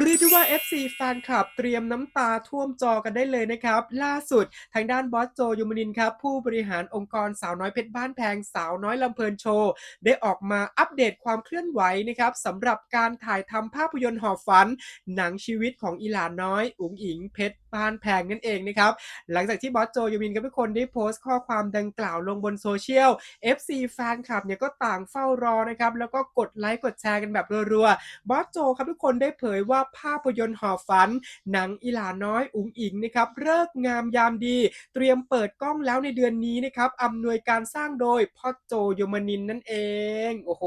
เรียกได้ว่า FC แฟนคลับเตรียมน้ำตาท่วมจอกันได้เลยนะครับ ล่าสุดทางด้านบอสโจยูมนินครับ ผู้บริหารองค์กรสาวน้อยเพชรบ้านแพงสาวน้อยลำเพลินโชว์ ได้ออกมาอัปเดตความเคลื่อนไหวนะครับสำหรับการถ่ายทำภาพยนตร์หอบฝัน หนังชีวิตของอีหลาน้อยอุ๋งอิงเพชร บ้านแพงนั่นเองนะครับ หลังจากที่บอสโจยูมินกับทุกคนได้โพสต์ข้อความดังกล่าวลงบนโซเชียล FC แฟนคลับเนี่ยก็ต่างเฝ้ารอนะครับ แล้วก็กดไลค์กดแชร์กันแบบรัวๆ บอสโจครับทุกคนได้เผยว่าภาพยนตร์หอฝัน หนังอีหลาน้อยอุ๋งอิงนะครับเลิกงามยามดี เตรียมเปิดกล้องแล้วในเดือนนี้นะครับอำนวยการสร้างโดยพ่อโจยมนินนั่นเอง โอ้โห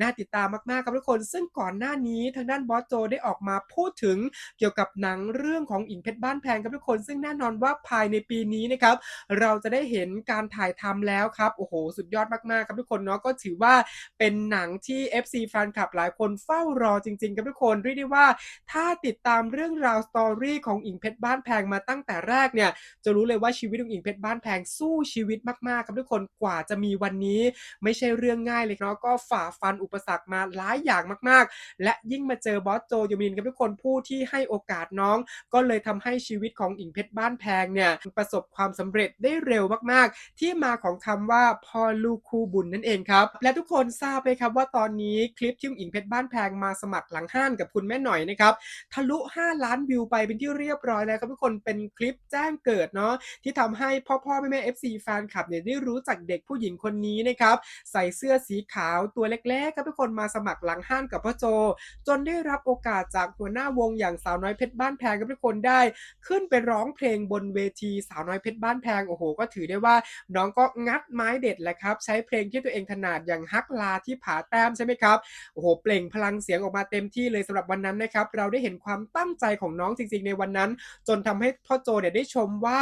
น่าติดตามมากๆครับทุกคน ซึ่งก่อนหน้านี้ทางด้านบอสโจได้ออกมาพูดถึงเกี่ยวกับหนังเรื่องของอิงเพชรบ้านแพงครับทุกคน ซึ่งแน่นอนว่าภายในปีนี้นะครับเราจะได้เห็นการถ่ายทำแล้วครับโอ้โห สุดยอดมากๆครับทุกคนเนาะก็ถือว่าเป็นหนังที่ FC แฟนคลับหลายคนเฝ้ารอจริงๆครับทุกคนเรียกได้ว่า ถ้าติดตามเรื่องราวสตอรี่ของอิงเพชรบ้านแพงมาตั้งแต่แรกเนี่ยจะรู้เลยว่าชีวิตของอิงเพชรบ้านแพงสู้ชีวิตมากๆครับทุกคนกว่าจะมีวันนี้ ไม่ใช่เรื่องง่ายเลยเนาะก็ฝ่าฟันอุปสรรคมาหลายอย่างมากๆ และยิ่งมาเจอบอสโจยมินครับทุกคนผู้ที่ให้โอกาสน้อง ก็เลยทำให้ชีวิตของอิงเพชรบ้านแพงเนี่ยประสบความสำเร็จได้เร็วมากๆ ที่มาของคำว่าพ่อลูกคู่บุญนั่นเองครับ และทุกคนทราบไหมครับว่าตอนนี้คลิปที่อิงเพชรบ้านแพงมาสมัครหลังห้านกับคุณแม่หน่อยนะครับทะลุ 5 ล้านวิวไปเป็นที่เรียบร้อยแล้วครับทุกคนเป็นคลิปแจ้งเกิดเนาะที่ทำให้พ่อพ่อแม่แม่ FC แฟนคลับเนี่ยได้รู้จักเด็กผู้หญิงคนนี้นะครับใส่เสื้อสีขาวตัวเล็กๆครับทุกคนมาสมัครหลังห้านกับพ่อโจ จนได้รับโอกาสจากหัวหน้าวงอย่างสาวน้อยเพชรบ้านแพงครับทุกคนได้ขึ้นไปร้องเพลงบนเวทีสาวน้อยเพชรบ้านแพงโอ้โห ก็ถือได้ว่าน้องก็งัดไม้เด็ดแหละครับ ใช้เพลงที่ตัวเองถนัดอย่างฮักลาที่ผาแต้มใช่ไหมครับโอ้โหเปล่งพลังเสียงออกมาเต็มที่เลยสำหรับวันนั้นนะครับเราได้เห็นความตั้งใจของน้องจริงๆในวันนั้น จนทำให้พ่อโจเนี่ยได้ชมว่า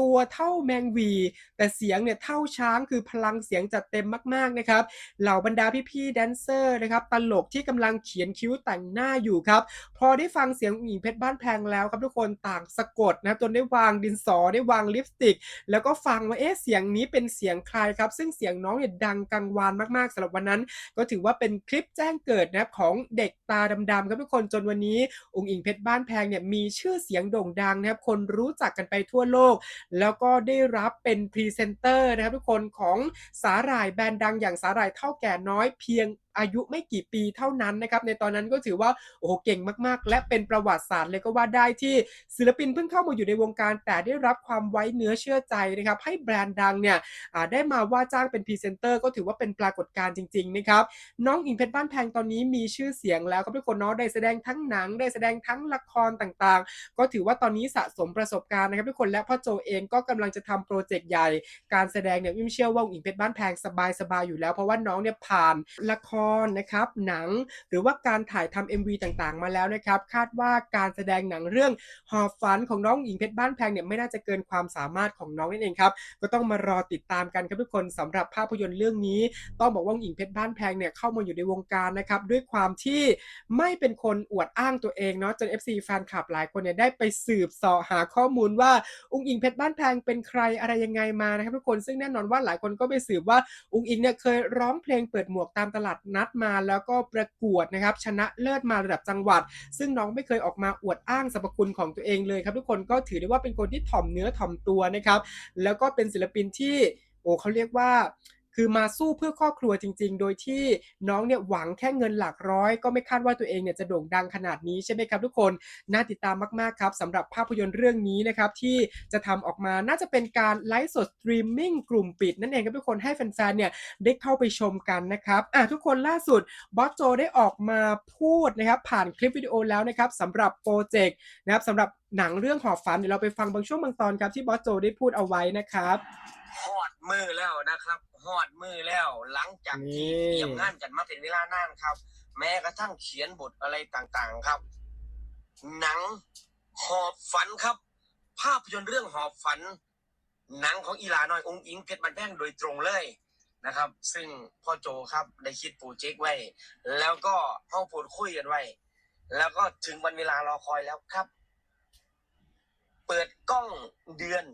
ตัวเท่าแมงวี แต่เสียงเนี่ยเท่าช้างคือพลังเสียงจัดเต็มมากๆนะครับเหล่าบรรดาพี่ๆแดนเซอร์นะครับตลกที่กำลังเขียนคิ้วแต่งหน้าอยู่ครับพอได้ฟังเสียงอุ๋งอิงเพชรบ้านแพงแล้วครับทุกคนต่างสะกดนะครับจนได้วางดินสอได้วางลิปสติก แล้วก็ฟังว่าเอ๊ะเสียงนี้เป็นเสียงใครครับซึ่งเสียงน้องเนี่ยดังกังวานมากๆสำหรับวันนั้น ก็ถือว่าเป็นคลิปแจ้งเกิดนะครับของเด็กตาดำๆครับทุกคนจนวันนี้อุ๋งอิงเพชรบ้านแพงเนี่ยมีชื่อเสียงโด่งดังนะครับคนรู้จักกันไปทั่วโลกแล้วก็ได้รับเป็นพรีเซนเตอร์นะครับทุกคนของสาหร่ายแบรนด์ดังอย่างสาหร่ายเท่าแก่น้อยเพียงอายุไม่กี่ปีเท่านั้นนะครับในตอนนั้นก็ถือว่าโอ้โหเก่งมากๆ และเป็นประวัติศาสตร์เลยก็ว่าได้ที่ศิลปินเพิ่งเข้ามาอยู่ในวงการ แต่ได้รับความไว้เนื้อเชื่อใจนะครับให้แบรนด์ดังเนี่ยได้มาว่าจ้างเป็นพรีเซนเตอร์ก็ถือว่าเป็นปรากฏการณ์จริงๆนะครับน้องอิงเพชรบ้านแพงตอนนี้มีชื่อเสียงแล้วครับทุกคนเนาะได้แสดงทั้งหนัง ได้แสดงทั้งละครต่างๆ ก็ถือว่าตอนนี้สะสมประสบการณ์นะครับทุกคนและพ่อโจเองก็กำลังจะทำโปรเจกต์ใหญ่ การแสดงเนี่ยยิ่งเชื่อว่าอิงเพชรบ้านแพงสบายๆอยู่แล้ว เพราะว่าน้องเนี่ยผ่านละครนะครับหนังหรือว่าการถ่ายทำ MV ต่างๆ มาแล้วนะครับคาดว่าการแสดงหนังเรื่องหอบฝันของน้องหญิงเพชรบ้านแพงเนี่ยไม่น่าจะเกินความสามารถของน้องนั่นเองครับก็ต้องมารอติดตามกันครับทุกคนสำหรับภาพยนตร์เรื่องนี้ ต้องบอกว่าหญิงเพชรบ้านแพงเนี่ยเข้ามาอยู่ในวงการนะครับด้วยความที่ไม่เป็นคนอวดอ้างตัวเองเนาะจน FC แฟนคลับหลายคนเนี่ยได้ไปสืบเสาะหาข้อมูลว่าอุ้งอิงเพชรบ้านแพงเป็นใครอะไรยังไงมานะครับทุกคนซึ่งแน่นอนว่าหลายคนก็ไปสืบว่าอุ้งอิงเนี่ยเคยร้องเพลงเปิดหมวกตามตลาดนัดมาแล้วก็ประกวดนะครับชนะเลิศมาระดับจังหวัด ซึ่งน้องไม่เคยออกมาอวดอ้างสรรพคุณของตัวเองเลยครับทุกคนก็ถือได้ว่าเป็นคนที่ถ่อมเนื้อถ่อมตัวนะครับแล้วก็เป็นศิลปินที่โอ้เขาเรียกว่า คือมาสู้เพื่อครอบครัวจริง ๆ โดยที่น้องเนี่ยหวังแค่เงินหลักร้อย ก็ไม่คาดว่าตัวเองเนี่ยจะโด่งดังขนาดนี้ใช่ไหมครับทุกคนน่าติดตามมากๆครับสำหรับภาพยนตร์เรื่องนี้นะครับที่จะทำออกมาน่าจะเป็นการไลฟ์สดสตรีมมิ่งกลุ่มปิดนั่นเองครับทุกคนให้แฟนๆเนี่ยได้เข้าไปชมกันนะครับอะทุกคนล่าสุดบอสโจได้ออกมาพูดนะครับผ่านคลิปวิดีโอแล้วนะครับสำหรับโปรเจกต์นะครับสำหรับ หนังเรื่องหอบฝันเดี๋ยวเราไปฟังบางช่วงบางตอนครับที่บอสโจได้พูดเอาไว้นะครับฮอดมือแล้วนะครับฮอดมือแล้วหลังจากที่นี่เตรียมงานกันมาเป็นเวลานานครับ แม้กระทั่งเขียนบทอะไรต่างๆครับ หนังหอบฝันครับ ภาพยนตร์เรื่องหอบฝัน หนังของอีหลาน้อยองค์อิงเพชรบันแพงโดยตรงเลยนะครับ ซึ่งพ่อโจครับได้คิดโปรเจกต์ไว้ แล้วก็ห้องพูดคุยกันไว้ แล้วก็ถึงวันเวลารอคอยแล้วครับ เปิดกล้องเดือน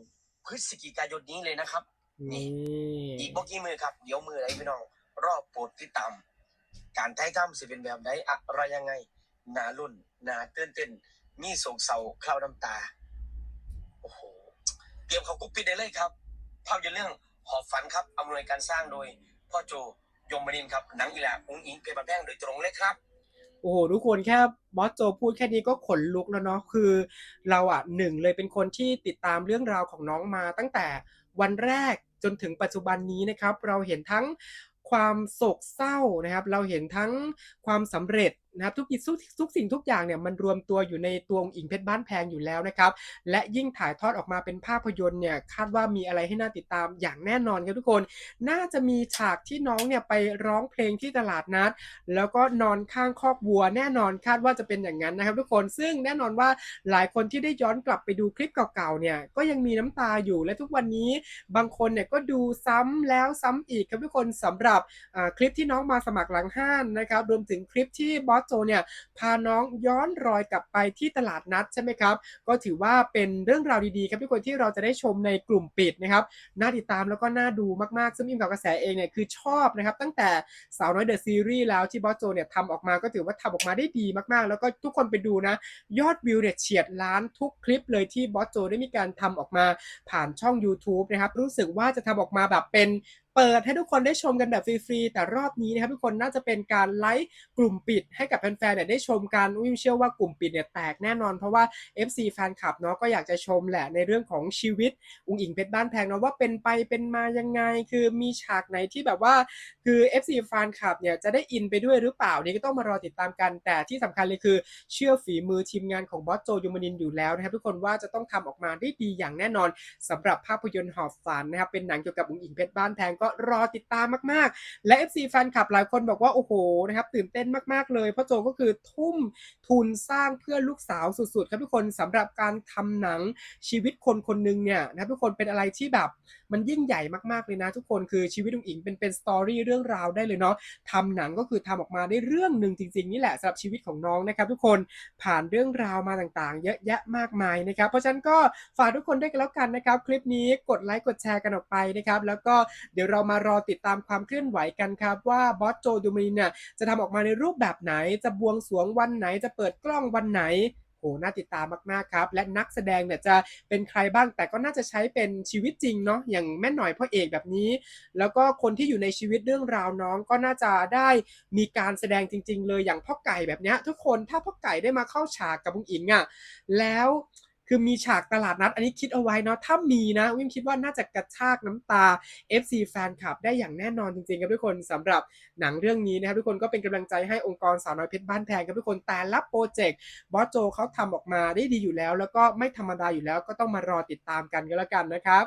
พฤศจิกายนนี้เลยนะครับ นี่ อีกบ่กี่มือครับ เดี๋ยวมืออะไรพี่น้อง รอบโปรดติดตาม การไทยทำสิเป็นแบบไหนอะไรยังไงหนารุ่นหนาตื่นเต้นมีโศกเศร้าคลาวน้ำตา โอ้โห เตรียมเขากุ๊ปปิดได้เลยครับภาพยนตร์เรื่องหอบฝันครับอำนวยการสร้างโดย พ่อโจยมนินทร์ครับหนังอีหลาอุ้งอิงเพชรบันแพงโดยตรงเลยครับ โอ้โหทุกคนแค่บอสโจพูดแค่นี้ก็ขนลุกแล้วเนาะคือ เราอะหนึ่งเลยเป็นคนที่ติดตามเรื่องราวของน้องมาตั้งแต่วันแรกจนถึงปัจจุบันนี้นะครับ เราเห็นทั้งความโศกเศร้านะครับ เราเห็นทั้งความสำเร็จ นะครับทุกทุกทุกสิ่งทุกอย่างเนี่ยมันรวมตัวอยู่ในตัวองค์อิงเพชรบ้านแพงอยู่แล้วนะครับ และยิ่งถ่ายทอดออกมาเป็นภาพยนตร์เนี่ยคาดว่ามีอะไรให้น่าติดตามอย่างแน่นอนครับทุกคน น่าจะมีฉากที่น้องเนี่ยไปร้องเพลงที่ตลาดนัด แล้วก็นอนข้างคอกวัว แน่นอนคาดว่าจะเป็นอย่างนั้นนะครับ ทุกคนซึ่งแน่นอนว่าหลายคนที่ได้ย้อนกลับไปดูคลิปเก่าๆเนี่ยก็ยังมีน้ำตาอยู่และทุกวันนี้บางคนเนี่ยก็ดูซ้ำแล้วซ้ำอีกครับทุกคนสำหรับคลิปที่น้องมาสมัครหลังห้านนะครับรวมถึงคลิปที่บอสโจเนี่ยพาน้องย้อนรอยกลับไปที่ตลาดนัดใช่ไหมครับ ก็ถือว่าเป็นเรื่องราวดีๆครับทุกคนที่เราจะได้ชมในกลุ่มปิดนะครับน่าติดตามแล้วก็น่าดูมากๆ ซึ่งอิมกับกระแสเองเนี่ยคือชอบนะครับตั้งแต่สาวน้อยเดอะซีรีส์แล้วที่บอสโจเนี่ยทำออกมาก็ถือว่าทำออกมาได้ดีมากๆ แล้วก็ทุกคนไปดูนะ ยอดวิวเนี่ยเฉียดล้านทุกคลิปเลยที่บอสโจได้มีการทำออกมาผ่านช่อง YouTube นะครับรู้สึกว่าจะทำออกมาแบบเป็น เปิดให้ทุกคนได้ชมกันแบบฟรีๆ แต่รอบนี้นะครับทุกคนน่าจะเป็นการไลฟ์กลุ่มปิดให้กับแฟนๆเนี่ยได้ชมกันวิมเชื่อว่ากลุ่มปิดเนี่ยแตกแน่นอนเพราะว่า FC แฟนคลับเนาะก็อยากจะชมแหละในเรื่องของชีวิต อุงอิงเพชรบ้านแพงเนาะว่าเป็นไปเป็นมายังไง คือมีฉากไหนที่แบบว่า คือ FC แฟนคลับเนี่ยจะได้อินไปด้วยหรือเปล่านี่ก็ต้องมารอติดตามกัน แต่ที่สำคัญเลยคือเชื่อฝีมือทีมงานของบอสโจยูมานินอยู่แล้วนะครับทุกคนว่าจะต้องทำออกมาได้ดีอย่างแน่นอนสำหรับภาพยนตร์หอบฝันนะครับเป็นหนังเกี่ยวกับอุงอิงเพชรบ้านแพงก็รอติดตามมากๆ และ FC แฟนคลับหลายคนบอกว่า โอ้โหนะครับตื่นเต้นมากๆเลย เพราะโจก็คือทุ่มทุนสร้างเพื่อลูกสาวสุดๆ ครับทุกคนสำหรับการทำหนังชีวิตคนคนหนึ่งเนี่ยนะทุกคนเป็นอะไรที่แบบมันยิ่งใหญ่มากๆเลยนะทุกคนคือชีวิตอุ๋งอิงเป็นเป็นสตอรี่เรื่องราวได้เลยเนาะทำหนังก็คือทำออกมาได้เรื่องหนึ่งจริงๆนี่แหละสำหรับชีวิตของน้องนะครับทุกคนผ่านเรื่องราวมาต่างๆ เยอะแยะมากมายนะครับเพราะฉะนั้นก็ฝากทุกคนด้วยกันแล้วกันนะครับ คลิปนี้กดไลค์กดแชร์กันออกไปนะครับแล้วก็เดี๋ยวรเรามารอติดตามความเคลื่อนไหวกันครับว่าบอสโจดูมินเนี่ยจะทำออกมาในรูปแบบไหน จะบวงสรวงวันไหน จะเปิดกล้องวันไหนโหน่าติดตามมากๆครับ และนักแสดงเนี่ยจะเป็นใครบ้าง แต่ก็น่าจะใช้เป็นชีวิตจริงเนาะ อย่างแม่หน่อยพ่อเอกแบบนี้ แล้วก็คนที่อยู่ในชีวิตเรื่องราวน้องก็น่าจะได้มีการแสดงจริง ๆ เลย อย่างพ่อไก่แบบเนี้ยทุกคน ถ้าพ่อไก่ได้มาเข้าฉากกับบุงอิงอะ่ะ แล้ว คือมีฉากตลาดนัด อันนี้คิดเอาไว้เนาะถ้ามีนะวิมคิดว่าน่าจะกระชากน้ำตา FC แฟนคลับได้อย่างแน่นอนจริงๆครับทุกคนสำหรับหนังเรื่องนี้นะครับทุกคนก็เป็นกำลังใจให้องค์กรสาวน้อยเพชรบ้านแพงครับทุกคนแต่ละโปรเจกต์บอสโจเขาทำออกมาได้ดีอยู่แล้ว แล้วก็ไม่ธรรมดาอยู่แล้วก็ต้องมารอติดตามกันก็แล้วกันนะครับ